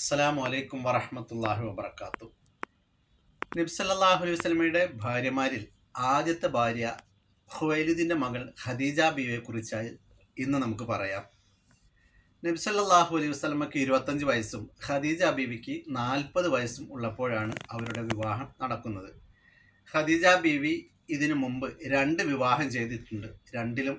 അസ്സലാമു അലൈക്കും വറഹമത്തല്ലാഹി വബർക്കാത്തു നബ്സല്ലാഹു അലൈഹി വസ്ലമയുടെ ഭാര്യമാരിൽ ആദ്യത്തെ ഭാര്യ ഹുവൈലുദ്ദീന്റെ മകൾ ഖദീജ ബീവിയെ കുറിച്ചായി ഇന്ന് നമുക്ക് പറയാം. നബ്സല്ലാഹു അലൈഹി വസ്ലമക്ക് ഇരുപത്തഞ്ച് വയസ്സും ഖദീജ ബീവിക്ക് നാൽപ്പത് വയസ്സും ഉള്ളപ്പോഴാണ് അവരുടെ വിവാഹം നടക്കുന്നത്. ഖദീജ ബീവി ഇതിനു മുമ്പ് രണ്ട് വിവാഹം ചെയ്തിട്ടുണ്ട്. രണ്ടിലും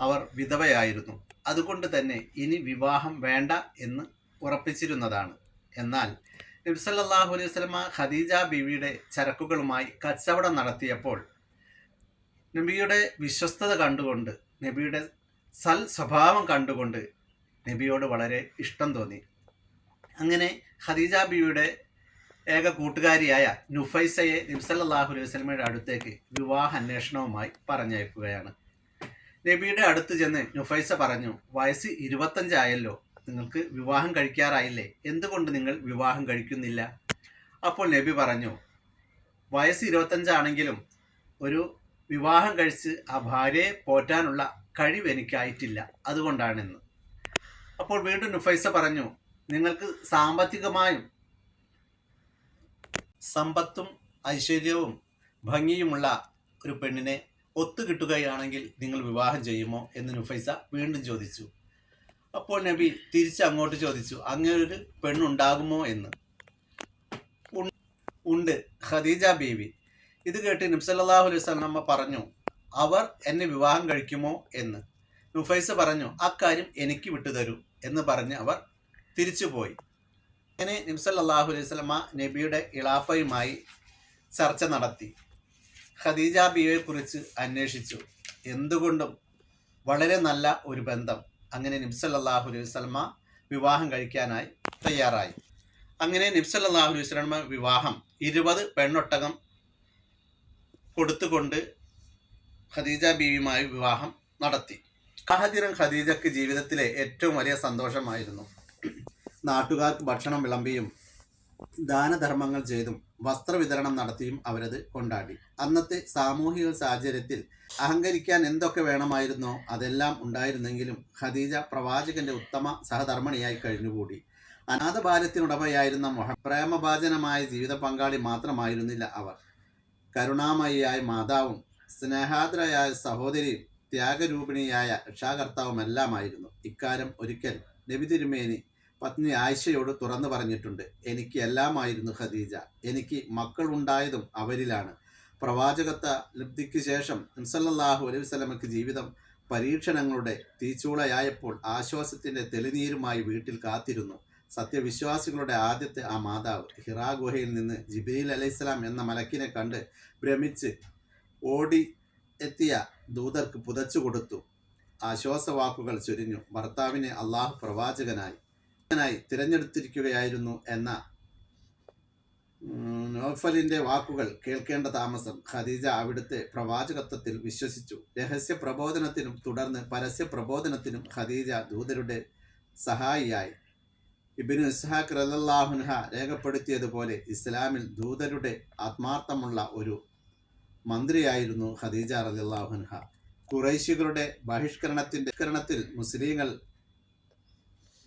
അവർ വിധവയായിരുന്നു. അതുകൊണ്ട് തന്നെ ഇനി വിവാഹം വേണ്ട എന്ന് ഉറപ്പിച്ചിരുന്നതാണ്. എന്നാൽ നബ്സല്ലാഹു അലൈഹി സ്വലമ ഖദീജ ബീവിയുടെ ചരക്കുകളുമായി കച്ചവടം നടത്തിയപ്പോൾ നബിയുടെ വിശ്വസ്തത കണ്ടുകൊണ്ട് നബിയുടെ സൽ സ്വഭാവം കണ്ടുകൊണ്ട് നബിയോട് വളരെ ഇഷ്ടം തോന്നി. അങ്ങനെ ഖദീജ ബീവിയുടെ ഏക കൂട്ടുകാരിയായ നുഫൈസയെ നബ്സല്ലാഹു അലൈഹി വസ്ലമയുടെ അടുത്തേക്ക് വിവാഹ അന്വേഷണവുമായി പറഞ്ഞയക്കുകയാണ്. നബിയുടെ അടുത്ത് ചെന്ന് നുഫൈസ പറഞ്ഞു വയസ്സ് ഇരുപത്തഞ്ചായല്ലോ നിങ്ങൾക്ക് വിവാഹം കഴിക്കാറായില്ലേ? എന്തുകൊണ്ട് നിങ്ങൾ വിവാഹം കഴിക്കുന്നില്ല? അപ്പോൾ നബി പറഞ്ഞു വയസ്സ് ഇരുപത്തഞ്ചാണെങ്കിലും ഒരു വിവാഹം കഴിച്ച് ആ ഭാര്യയെ പോറ്റാനുള്ള കഴിവ് എനിക്കായിട്ടില്ല. അതുകൊണ്ടാണെന്ന്. അപ്പോൾ വീണ്ടും നുഫൈസ പറഞ്ഞു നിങ്ങൾക്ക് സാമ്പത്തികമായും സമ്പത്തും ഐശ്വര്യവും ഭംഗിയുമുള്ള ഒരു പെണ്ണിനെ ഒത്തു കിട്ടുകയാണെങ്കിൽ നിങ്ങൾ വിവാഹം ചെയ്യുമോ? എന്ന് നുഫൈസ വീണ്ടും ചോദിച്ചു. അപ്പോൾ നബി തിരിച്ച് അങ്ങോട്ട് ചോദിച്ചു അങ്ങനൊരു പെണ്ണുണ്ടാകുമോ എന്ന്? ഉണ്ട്. ഖദീജ ബീവി. ഇത് കേട്ട് നബ്സല്ലാഹു അലൈഹി സ്വലമ്മ പറഞ്ഞു അവർ എന്നെ വിവാഹം കഴിക്കുമോ എന്ന്? നുഫൈസ് പറഞ്ഞു അക്കാര്യം എനിക്ക് വിട്ടുതരൂ എന്ന് പറഞ്ഞ് അവർ തിരിച്ചുപോയി. അങ്ങനെ നിബ്സല്ലാഹു അലൈഹി സ്വലമ നബിയുടെ ഇളാഫയുമായി ചർച്ച നടത്തി. ഖദീജ ബീവിയെക്കുറിച്ച് അന്വേഷിച്ചു. എന്തുകൊണ്ടും വളരെ നല്ല ഒരു ബന്ധം. അങ്ങനെ നിബ്സല്ലാഹു അലൈഹി വസ്ലമ വിവാഹം കഴിക്കാനായി തയ്യാറായി. അങ്ങനെ നിബ്സല്ലാഹു അലൈഹി വസ്ലമ വിവാഹം ഇരുപത് പെണ്ണൊട്ടകം കൊടുത്തുകൊണ്ട് ഖദീജ ബീവിയുമായി വിവാഹം നടത്തി. സാഹചര്യം ഖദീജക്ക് ജീവിതത്തിലെ ഏറ്റവും വലിയ സന്തോഷമായിരുന്നു. നാട്ടുകാർക്ക് ഭക്ഷണം വിളമ്പിയും ദാനധർമ്മങ്ങൾ ചെയ്തും വസ്ത്രവിതരണം നടത്തിയും അവരത് കൊണ്ടാടി. അന്നത്തെ സാമൂഹിക സാഹചര്യത്തിൽ അഹങ്കരിക്കാൻ എന്തൊക്കെ വേണമായിരുന്നോ അതെല്ലാം ഉണ്ടായിരുന്നെങ്കിലും ഖദീജ പ്രവാചകന്റെ ഉത്തമ സഹധർമ്മിണിയായി കഴിഞ്ഞുകൂടി. അനാഥ ബാല്യത്തിനുടമയായിരുന്ന മൊഹ പ്രേമഭാചനമായ ജീവിത പങ്കാളി മാത്രമായിരുന്നില്ല അവർ. കരുണാമയിയായ മാതാവും സ്നേഹാദ്രയായ സഹോദരിയും ത്യാഗരൂപിണിയായ രക്ഷാകർത്താവുമെല്ലാമായിരുന്നു. ഇക്കാര്യം ഒരിക്കൽ നബി തിരുമേനി പത്നി ആയിഷയോട് തുറന്നു പറഞ്ഞിട്ടുണ്ട് എനിക്ക് എല്ലാമായിരുന്നു ഖദീജ. എനിക്ക് മക്കൾ ഉണ്ടായതും അവരിലാണ്. പ്രവാചകത്വ ലബ്ധിക്ക് ശേഷം നംസല്ലാഹു അലൈഹി വസല്ലമക്ക് ജീവിതം പരീക്ഷണങ്ങളുടെ തീച്ചൂളയായപ്പോൾ ആശ്വാസത്തിന്റെ തെളിനീരുമായി വീട്ടിൽ കാത്തിരുന്നു. സത്യവിശ്വാസികളുടെ ആദ്യത്തെ ആ മാതാവ് ഹിറാ ഗുഹയിൽ നിന്ന് ജിബീൽ അലൈഹിസ്സലാം എന്ന മലക്കിനെ കണ്ട് ഭ്രമിച്ച് ഓടി എത്തിയ ദൂതർക്ക് പുതച്ചു കൊടുത്തു. ആശ്വാസവാക്കുകൾ ചൊരിഞ്ഞു. ഭർത്താവിനെ അള്ളാഹു പ്രവാചകനായി. ായി തിരഞ്ഞെടുത്തിരിക്കുകയായിരുന്നു എന്ന നോഫലിന്റെ വാക്കുകൾ കേൾക്കേണ്ട താമസം ഖദീജ അവിടുത്തെ പ്രവാചകത്വത്തിൽ വിശ്വസിച്ചു. രഹസ്യ പ്രബോധനത്തിനും തുടർന്ന് പരസ്യ പ്രബോധനത്തിനും ഖദീജ ദൂതരുടെ സഹായിയായി. ഇബിനു ഇസ്ഹാഖ് റലാഹുൻഹ രേഖപ്പെടുത്തിയതുപോലെ ഇസ്ലാമിൽ ദൂതരുടെ ആത്മാർത്ഥമുള്ള ഒരു മന്ത്രിയായിരുന്നു ഖദീജ റലാഹുൻഹ കുറൈശികളുടെ ബഹിഷ്കരണത്തിന്റെ ബഹിഷ്കരണത്തിൽ മുസ്ലിങ്ങൾ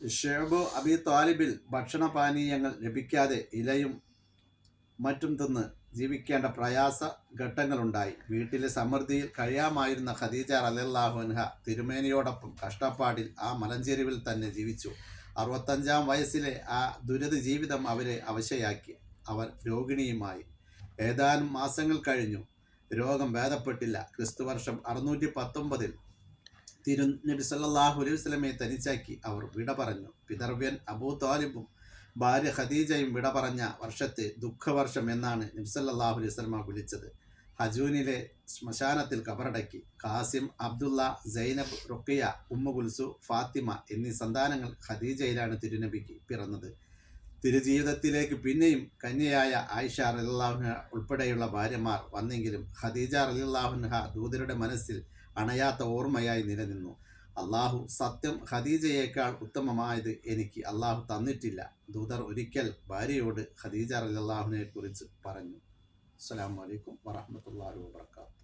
ഷേബു അബി താലിബിൽ ഭക്ഷണപാനീയങ്ങൾ ലഭിക്കാതെ ഇലയും മറ്റും തിന്ന് ജീവിക്കേണ്ട പ്രയാസ ഘട്ടങ്ങളുണ്ടായി. വീട്ടിലെ സമൃദ്ധിയിൽ കഴിയാമായിരുന്ന ഖദീജ റലാഹുൻഹ തിരുമേനിയോടൊപ്പം കഷ്ടപ്പാടിൽ ആ മലഞ്ചെരിവിൽ തന്നെ ജീവിച്ചു. അറുപത്തഞ്ചാം വയസ്സിലെ ആ ദുരിത ജീവിതം അവരെ അവശയാക്കി. അവർ രോഗിണിയുമായി. ഏതാനും മാസങ്ങൾ കഴിഞ്ഞു. രോഗം ഭേദപ്പെട്ടില്ല. ക്രിസ്തുവർഷം അറുന്നൂറ്റി പത്തൊമ്പതിൽ തിരു നബി സല്ലാഹു അലൈഹി വസല്ലമയെ തനിച്ചാക്കി അവർ വിട പറഞ്ഞു. പിതർവ്യൻ അബൂ താലിബും ഭാര്യ ഖദീജയും വിട പറഞ്ഞ വർഷത്തെ ദുഃഖവർഷം എന്നാണ് നബി സല്ലല്ലാഹു അലൈഹി വസല്ലമ വിളിച്ചത്. ഹജൂനിലെ ശ്മശാനത്തിൽ കബറടക്കി. കാസിം അബ്ദുള്ള സൈനബ് റുക്കിയ ഉമ്മുഗുൽസു ഫാത്തിമ എന്നീ സന്താനങ്ങൾ ഖദീജയിലാണ് തിരുനബിക്ക് പിറന്നത്. തിരുജീവിതത്തിലേക്ക് പിന്നെയും കന്യയായ ആയിഷ റലിള്ളാഹുന ഉൾപ്പെടെയുള്ള ഭാര്യമാർ വന്നെങ്കിലും ഖദീജ റലിള്ളാഹുൻഹ ദൂതരുടെ മനസ്സിൽ അണയാത്ത ഓർമ്മയായി നിലനിന്നു. അള്ളാഹു സത്യം ഖദീജയേക്കാൾ ഉത്തമമായത് എനിക്ക് അള്ളാഹു തന്നിട്ടില്ല. ദൂതർ ഒരിക്കൽ ഭാര്യയോട് ഖദീജ റലിള്ളാഹുനെ കുറിച്ച് പറഞ്ഞു. അസ്സാം അലൈക്കും വറഹ്മത്തുള്ളാഹി വബർക്കാത്തു